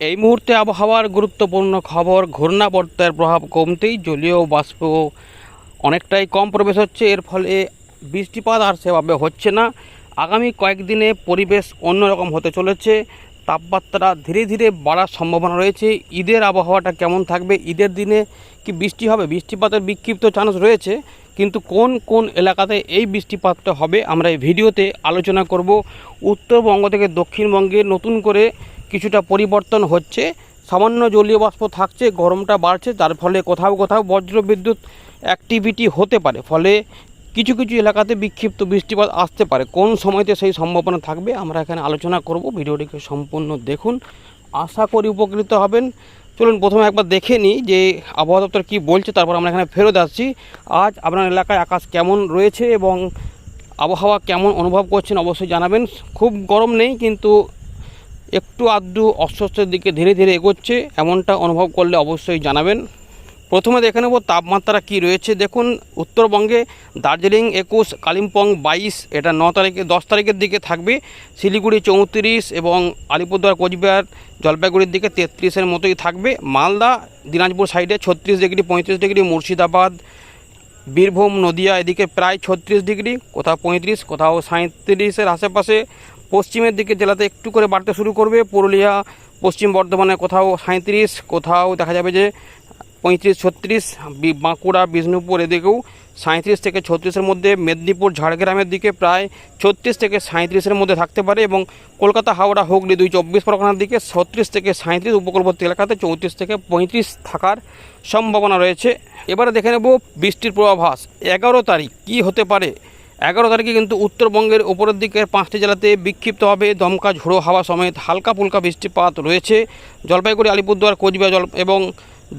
এই মুহূর্তে আবহাওয়ার গুরুত্বপূর্ণ খবর, ঘূর্ণাবর্তের প্রভাব কমতেই জলীয় বাষ্প অনেকটাই কম প্রবেশ হচ্ছে। এর ফলে বৃষ্টিপাত আর সেভাবে হচ্ছে না। আগামী কয়েকদিনে পরিবেশ অন্যরকম হতে চলেছে। তাপমাত্রা ধীরে ধীরে বাড়ার সম্ভাবনা রয়েছে। ঈদের আবহাওয়াটা কেমন থাকবে? ঈদের দিনে কি বৃষ্টি হবে? বৃষ্টিপাতের বিক্ষিপ্ত চান্স রয়েছে। কিন্তু কোন কোন এলাকাতে এই বৃষ্টিপাতটা হবে? আমরা এই ভিডিওতে আলোচনা করব। উত্তরবঙ্গ থেকে দক্ষিণবঙ্গে নতুন করে কিছুটা পরিবর্তন হচ্ছে, সামান্য জলীয় বাষ্প থাকছে, গরমটা বাড়ছে তার ফলে কোথাও কোথাও বজ্র বিদ্যুৎ অ্যাক্টিভিটি হতে পারে। ফলে কিছু কিছু এলাকাতে বিক্ষিপ্ত বৃষ্টিপাত আসতে পারে। কোন সময়তে সেই সম্ভাবনা থাকবে, আমরা এখানে আলোচনা করব। ভিডিওটিকে সম্পূর্ণ দেখুন। আশা করি উপকৃত হবেন। চলুন, প্রথমে একবার দেখে নিই যে আবহাওয়া দপ্তর কী বলছে, তারপর আমরা এখানে ফেরত আসছি। আজ আপনার এলাকায় আকাশ কেমন রয়েছে এবং আবহাওয়া কেমন অনুভব করছেন, অবশ্যই জানাবেন। খুব গরম নেই, কিন্তু একটু আধটু অস্বস্তির দিকে ধীরে ধীরে এগোচ্ছে, এমনটা অনুভব করলে অবশ্যই জানাবেন। প্রথমে দেখে নেব তাপমাত্রা কি রয়েছে। দেখুন, উত্তরবঙ্গে দার্জিলিং একুশ, কালিম্পং বাইশ, এটা ন তারিখে, দশ তারিখের দিকে থাকবে। শিলিগুড়ি চৌত্রিশ এবং আলিপুরদুয়ার, কোচবিহার, জলপাইগুড়ির দিকে তেত্রিশের মতোই থাকবে। মালদা, দিনাজপুর সাইডে ছত্রিশ ডিগ্রি, পঁয়ত্রিশ ডিগ্রি, মুর্শিদাবাদ, বীরভূম, নদিয়া, এদিকে প্রায় ছত্রিশ ডিগ্রি, কোথাও পঁয়ত্রিশ, কোথাও সাঁত্রিশের আশেপাশে। পশ্চিমের দিকে জেলাতে একটু করে বাড়তে শুরু করবে। পুরুলিয়া, পশ্চিম বর্ধমানে কোথাও সাঁত্রিশ কোথাও দেখা যাবে যে পঁয়ত্রিশ, ছত্রিশ বাঁকুড়া, বিষ্ণুপুর এদিকেও সাঁত্রিশ থেকে ছত্রিশের মধ্যে, মেদিনীপুর, ঝাড়গ্রামের দিকে প্রায় ছত্রিশ থেকে সাঁত্রিশের মধ্যে থাকতে পারে এবং কলকাতা, হাওড়া, হুগলি দুই চব্বিশ পরগনার দিকে ছত্রিশ থেকে সাঁত্রিশ উপকূলবর্তী এলাকাতে চৌত্রিশ থেকে পঁয়ত্রিশ থাকার সম্ভাবনা রয়েছে। এবারে দেখে নেব বৃষ্টির পূর্বাভাস। এগারো তারিখ কি হতে পারে? এগারো তারিখে কিন্তু উত্তরবঙ্গের উপরের দিকের পাঁচটি জেলাতে বিক্ষিপ্তভাবে দমকা ঝোড়ো হাওয়া সমেত হালকা ফুলকা বৃষ্টিপাত রয়েছে। জলপাইগুড়ি, আলিপুরদুয়ার, কোচবিহার জল এবং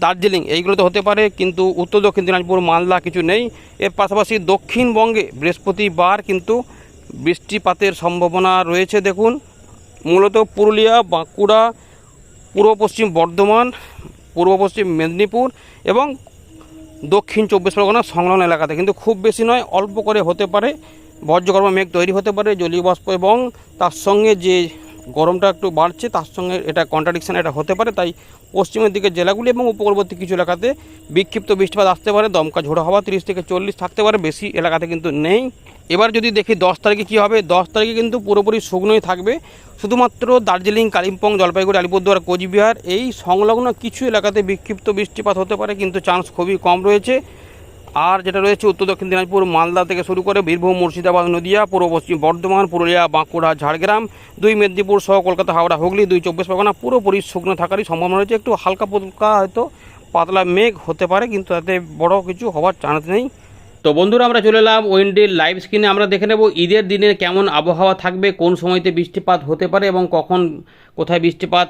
দার্জিলিং এইগুলোতে হতে পারে, কিন্তু উত্তর দক্ষিণ দিনাজপুর, মালদা কিছু নেই। এর পাশাপাশি দক্ষিণবঙ্গে বৃহস্পতিবার কিন্তু বৃষ্টিপাতের সম্ভাবনা রয়েছে। দেখুন, মূলত পুরুলিয়া, বাঁকুড়া, পূর্ব পশ্চিম বর্ধমান, পূর্ব পশ্চিম মেদিনীপুর এবং দক্ষিণ চব্বিশ পরগনা সংলগ্ন এলাকাতে। কিন্তু খুব বেশি নয়, অল্প করে হতে পারে। বজ্রকর্ম মেঘ তৈরি হতে পারে জলীয় বাষ্প এবং তার সঙ্গে যে গরমটা একটু বাড়ছে, তার সঙ্গে এটা কন্ট্রাডিকশান এটা হতে পারে, তাই পশ্চিমের দিকের জেলাগুলি এবং উপকূলবর্তী কিছু এলাকাতে বিক্ষিপ্ত বৃষ্টিপাত আসতে পারে, দমকা ঝোড়ো হওয়া তিরিশ থেকে চল্লিশ থাকতে পারে, বেশি এলাকাতে কিন্তু নেই। এবার যদি দেখি দশ তারিখে কী হবে, দশ তারিখে কিন্তু পুরোপুরি শুকনোই থাকবে। শুধুমাত্র দার্জিলিং, কালিম্পং, জলপাইগুড়ি, আলিপুরদুয়ার, কোচবিহার, এই সংলগ্ন কিছু এলাকাতে বিক্ষিপ্ত বৃষ্টিপাত হতে পারে, কিন্তু চান্স খুবই কম রয়েছে। আর যেটা রয়েছে উত্তর দক্ষিণ দিনাজপুর, মালদা থেকে শুরু করে বীরভূম, মুর্শিদাবাদ, নদিয়া, পূর্ব পশ্চিম বর্ধমান, পুরুলিয়া, বাঁকুড়া, ঝাড়গ্রাম, দুই মেদিনীপুর সহ কলকাতা, হাওড়া, হুগলি, দুই চব্বিশ পরগনা, পুরোপুরি শুকনো থাকারই সম্ভাবনা রয়েছে। একটু হালকা ফুলকা হয়তো পাতলা মেঘ হতে পারে, কিন্তু তাতে বড় কিছু হওয়ার চান্স নেই। তো বন্ধুরা, আমরা চলে এলাম ওয়েন্ডের লাইভ স্ক্রিনে। আমরা দেখে নেব ঈদের দিনে কেমন আবহাওয়া থাকবে, কোন সময়তে বৃষ্টিপাত হতে পারে এবং কখন কোথায় বৃষ্টিপাত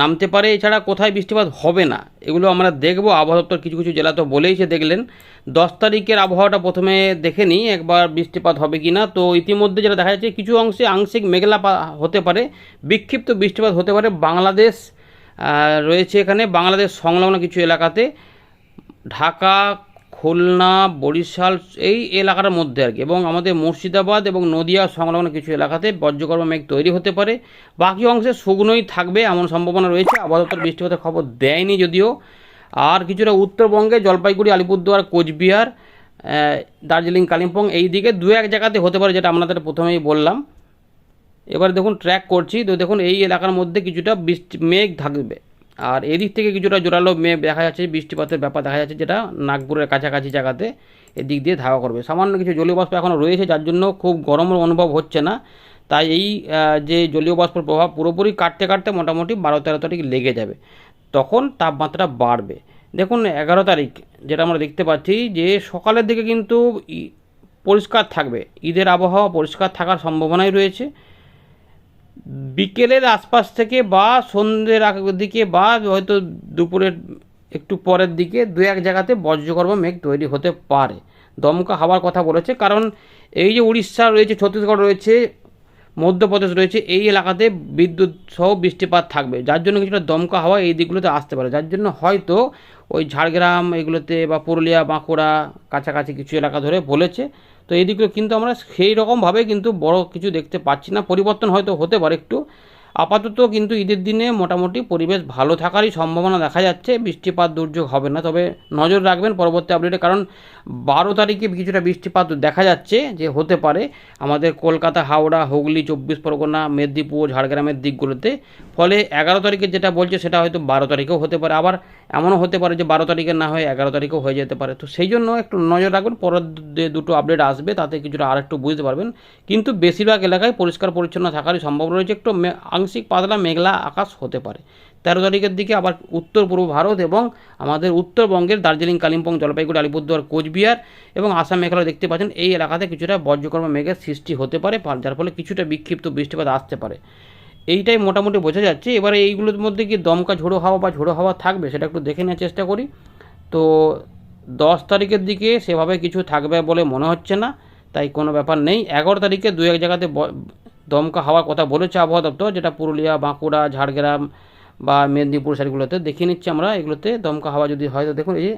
নামতে পারে। এছাড়া কোথায় বৃষ্টিপাত হবে না, এগুলো আমরা দেখব। আবহাওয়া দপ্তর কিছু কিছু জেলা তো বলেইছে দেখলেন। দশ তারিখের আবহাওয়াটা প্রথমে দেখে নিই, একবার বৃষ্টিপাত হবে কি না তো ইতিমধ্যে যেটা দেখা যাচ্ছে, কিছু অংশে আংশিক মেঘলা হতে পারে, বিক্ষিপ্ত বৃষ্টিপাত হতে পারে। বাংলাদেশ রয়েছে এখানে, বাংলাদেশ সংলগ্ন কিছু এলাকাতে। ঢাকা খুলনা, বরিশাল, এই এলাকার মধ্যে আর কি। এবং আমাদের মুর্শিদাবাদ এবং নদিয়া সংলগ্ন কিছু এলাকাতে বজ্রকর্ম মেঘ তৈরি হতে পারে। বাকি অংশে শুকনোই থাকবে এমন সম্ভাবনা রয়েছে। আপাতত বৃষ্টিপাতের খবর দেয়নি যদিও। আর কিছুটা উত্তরবঙ্গে জলপাইগুড়ি, আলিপুরদুয়ার, কোচবিহার দার্জিলিং, কালিম্পং এই দিকে দু এক জায়গাতে হতে পারে যেটা আপনাদের প্রথমেই বললাম। এবার দেখুন ট্র্যাক করছি। তো দেখুন এই এলাকার মধ্যে কিছুটা বৃষ্টি, মেঘ থাকবে। আর এদিক থেকে কিছুটা জোরালো মেঘ দেখা যাচ্ছে, বৃষ্টিপাতের ব্যাপার দেখা যাচ্ছে, যেটা নাগপুরের কাছাকাছি জায়গাতে এদিক দিয়ে ধাওয়া করবে। সামান্য কিছু জলীয় বাষ্প এখনও রয়েছে, যার জন্য খুব গরম অনুভব হচ্ছে না। তাই এই যে জলীয় বাষ্পের প্রভাব পুরোপুরি কাটতে কাটতে মোটামুটি বারো তেরো তারিখ লেগে যাবে। তখন তাপমাত্রা বাড়বে। দেখুন, এগারো তারিখ, যেটা আমরা দেখতে পাচ্ছি যে সকালের দিকে কিন্তু পরিষ্কার থাকবে। ঈদের আবহাওয়া পরিষ্কার থাকার সম্ভাবনাই রয়েছে। বিকেলের আশপাশ থেকে বা সন্ধ্যের দিকে বা হয়তো দুপুরের একটু পরের দিকে দু এক জায়গাতে বজ্রগর্ভ মেঘ তৈরি হতে পারে। দমকা হাওয়ার কথা বলেছে, কারণ এই যে উড়িষ্যা রয়েছে, ছত্তিশগড় রয়েছে, মধ্যপ্রদেশ রয়েছে, এই এলাকাতে বিদ্যুৎ সহ বৃষ্টিপাত থাকবে। যার জন্য কিছুটা দমকা হাওয়া এই দিকগুলোতে আসতে পারে। যার জন্য হয়তো ওই ঝাড়গ্রাম এগুলোতে বা পুরুলিয়া, বাঁকুড়া, কাছাকাছি কিছু এলাকা ধরে বলেছে। তো এই দিকগুলো কিন্তু আমরা সেই রকমভাবে কিন্তু বড় কিছু দেখতে পাচ্ছি না। পরিবর্তন হয়তো হতে পারে একটু। আপাতত কিন্তু ঈদের দিনে মোটামুটি পরিবেশ ভালো থাকারই সম্ভাবনা দেখা যাচ্ছে। বৃষ্টিপাত দুর্যোগ হবে না, তবে নজর রাখবেন পরবর্তী আপডেটে কারণ বারো তারিখে কিছুটা বৃষ্টিপাত দেখা যাচ্ছে যে হতে পারে। আমাদের কলকাতা, হাওড়া, হুগলি, চব্বিশ পরগনা, মেদিনীপুর, ঝাড়গ্রামের দিকগুলোতে। ফলে এগারো তারিখে যেটা বলছে সেটা হয়তো বারো তারিখেও হতে পারে। আবার এমনও হতে পারে যে বারো তারিখে না হয়ে এগারো তারিখেও হয়ে যেতে পারে। তো সেই জন্য একটু নজর রাখবেন, পরের দুটো আপডেট আসবে, তাতে কিছুটা আর একটু বুঝতে পারবেন। কিন্তু বেশিরভাগ এলাকায় পরিষ্কার পরিচ্ছন্ন থাকারই সম্ভব রয়েছে। একটু আংশিক পাতলা মেঘলা আকাশ হতে পারে। তেরো তারিখের দিকে আবার উত্তর পূর্ব ভারত এবং আমাদের উত্তরবঙ্গের দার্জিলিং, কালিম্পং, জলপাইগুড়ি, আলিপুরদুয়ার, কোচবিহার এবং আসাম মেঘালয় দেখতে পাচ্ছেন। এই এলাকাতে কিছুটা বজ্রকর্ম মেঘের সৃষ্টি হতে পারে যার ফলে কিছুটা বিক্ষিপ্ত বৃষ্টিপাত আসতে পারে। এইটাই মোটামুটি বোঝা যাচ্ছে। এবারে এইগুলোর মধ্যে কি দমকা ঝোড়ো হাওয়া বা ঝোড়ো হাওয়া থাকবে সেটা একটু দেখে নেওয়ার চেষ্টা করি। তো দশ তারিখের দিকে সেভাবে কিছু থাকবে বলে মনে হচ্ছে না, তাই কোনো ব্যাপার নেই। এগারো তারিখে দু এক জায়গাতে দমকা হাওয়ার কথা বলেছে আবহাওয়া দপ্তর, যেটা পুরুলিয়া, বাঁকুড়া, ঝাড়গ্রাম বা মেদিনীপুর সাইডগুলোতে দেখিয়ে নিচ্ছি আমরা। এগুলোতে দমকা হাওয়া যদি হয় তো দেখুন এই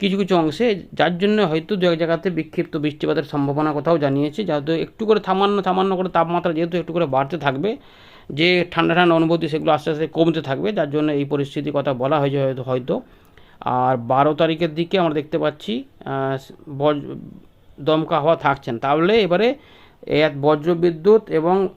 কিছু কিছু অংশে, যার জন্য হয়তো দু এক জায়গাতে বিক্ষিপ্ত বৃষ্টিপাতের সম্ভাবনা কোথাও জানিয়েছে। যাতে একটু করে সামান্য সামান্য করে তাপমাত্রা যেহেতু একটু করে বাড়তে থাকবে, যে ঠান্ডা ঠান্ডা অনুভূতি সেগুলো আস্তে আস্তে কমতে থাকবে, যার জন্য এই পরিস্থিতির কথা বলা হয়েছে হয়তো হয়তো। আর বারো তারিখের দিকে আমরা দেখতে পাচ্ছি দমকা হাওয়া থাকছেন। তাহলে এবারে এর বজ্রবিদ্যুৎ এবং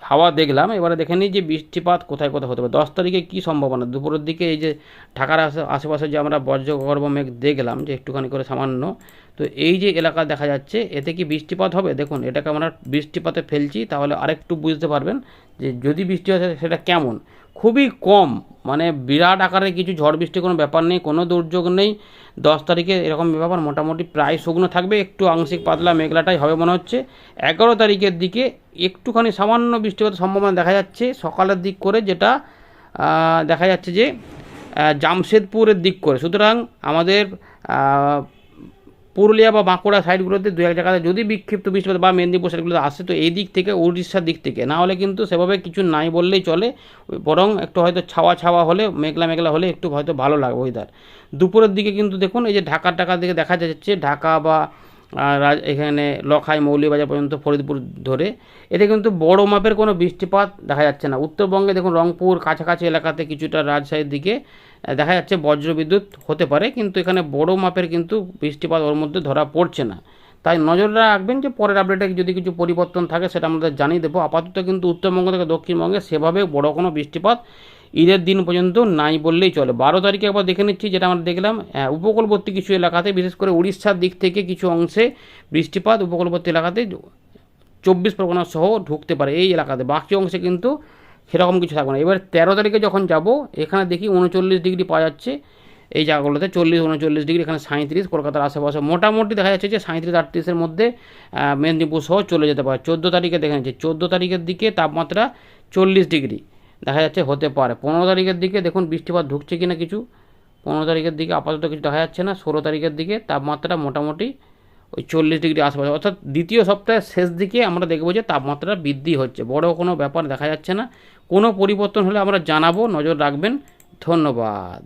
হাওয়া দেখলাম, এবারে দেখে নিই যে বৃষ্টিপাত কোথায় কোথায় হতে পারে। দশ তারিখে কী সম্ভাবনা? দুপুরের দিকে এই যে ঢাকার আশে- আশেপাশে যে আমরা বজ্রগর্ভ মেঘ দেখলাম, যে একটুখানি করে সামান্য, তো এই যে এলাকা দেখা যাচ্ছে, এতে কি বৃষ্টিপাত হবে? দেখুন, এটাকে আমরা বৃষ্টিপাতে ফেলছি, তাহলে আরেকটু বুঝতে পারবেন যে যদি বৃষ্টি হয়, সেটা কেমন? খুবই কম। মানে বিরাট আকারে কিছু ঝড় বৃষ্টির কোনো ব্যাপার নেই, কোনো দুর্যোগ নেই। দশ তারিখে এরকম ব্যাপার মোটামুটি প্রায় শুকনো থাকবে, একটু আংশিক পাতলা মেঘলাটাই হবে মনে হচ্ছে। এগারো তারিখের দিকে একটুখানি সামান্য বৃষ্টিপাতের সম্ভাবনা দেখা যাচ্ছে। সকালের দিক করে যেটা দেখা যাচ্ছে যে জামশেদপুরের দিক করে। সুতরাং আমাদের পুরুলিয়া বা বাঁকুড়া সাইডগুলোতে দু এক জায়গাতে যদি বিক্ষিপ্ত বৃষ্টিপাত বা মেদিনীপুর সাইডগুলোতে আসে, তো এই দিক থেকে, উড়িষ্যার দিক থেকে। না হলে কিন্তু সেভাবে কিছু নাই বললেই চলে, বরং একটু হয়তো ছাওয়া ছাওয়া হলে, মেঘলা মেঘলা হলে একটু হয়তো ভালো লাগবে ওয়েদার দুপুরের দিকে কিন্তু দেখুন, এই যে ঢাকার টাকার দিকে দেখা যাচ্ছে, ঢাকা বা এখানে লখাই মৌলিবাজার পর্যন্ত ফরিদপুর ধরে। এতে কিন্তু বড় মাপের কোনো বৃষ্টিপাত দেখা যাচ্ছে না। উত্তরবঙ্গে দেখুন রংপুর কাছাকাছি এলাকাতে কিছুটা রাজশাহীর দিকে দেখা যাচ্ছে বজ্রবিদ্যুৎ হতে পারে, কিন্তু এখানে বড় মাপের কিন্তু বৃষ্টিপাত ওর মধ্যে ধরা পড়ছে না। তাই নজর রাখবেন যে পরের আপডেটে যদি কিছু পরিবর্তন থাকে সেটা আমাদের জানিয়ে দেবো। আপাতত কিন্তু উত্তরবঙ্গ থেকে দক্ষিণবঙ্গে সেভাবে বড় কোনো বৃষ্টিপাত ঈদের দিন পর্যন্ত নাই বললেই চলে। বারো তারিখে একবার দেখে নিচ্ছি, যেটা আমরা দেখলাম উপকূলবর্তী কিছু এলাকাতে, বিশেষ করে উড়িষ্যার দিক থেকে কিছু অংশে বৃষ্টিপাত উপকূলবর্তী এলাকাতে চব্বিশ পরগনা সহ ঢুকতে পারে এই এলাকাতে। বাকি অংশে কিন্তু সেরকম কিছু থাকবে না। এবার তেরো তারিখে যখন যাব, এখানে দেখি উনচল্লিশ ডিগ্রি পাওয়া যাচ্ছে। এই জায়গাগুলোতে চল্লিশ, উনচল্লিশ ডিগ্রি, এখানে সাঁত্রিশ কলকাতার আশেপাশে। মোটামুটি দেখা যাচ্ছে যে সাঁত্রিশ আটত্রিশের মধ্যে মেদিনীপুর সহ চলে যেতে পারে। চোদ্দ তারিখে দেখে নিচ্ছে। চোদ্দ তারিখের দিকে তাপমাত্রা চল্লিশ ডিগ্রি। দেখা যাচ্ছে হতে পারে। পনেরো তারিখের দিকে দেখুন বৃষ্টিপাত ঢুকছে কি না কিছু। পনেরো তারিখের দিকে আপাতত কিছু দেখা যাচ্ছে না। ষোলো তারিখের দিকে তাপমাত্রা মোটামুটি ওই চল্লিশ ডিগ্রি আশেপাশে। অর্থাৎ দ্বিতীয় সপ্তাহের শেষ দিকে আমরা দেখব যে তাপমাত্রা বৃদ্ধি হচ্ছে। বড় কোনো ব্যাপার দেখা যাচ্ছে না। কোনো পরিবর্তন হলে আমরা জানাব। নজর রাখবেন। ধন্যবাদ।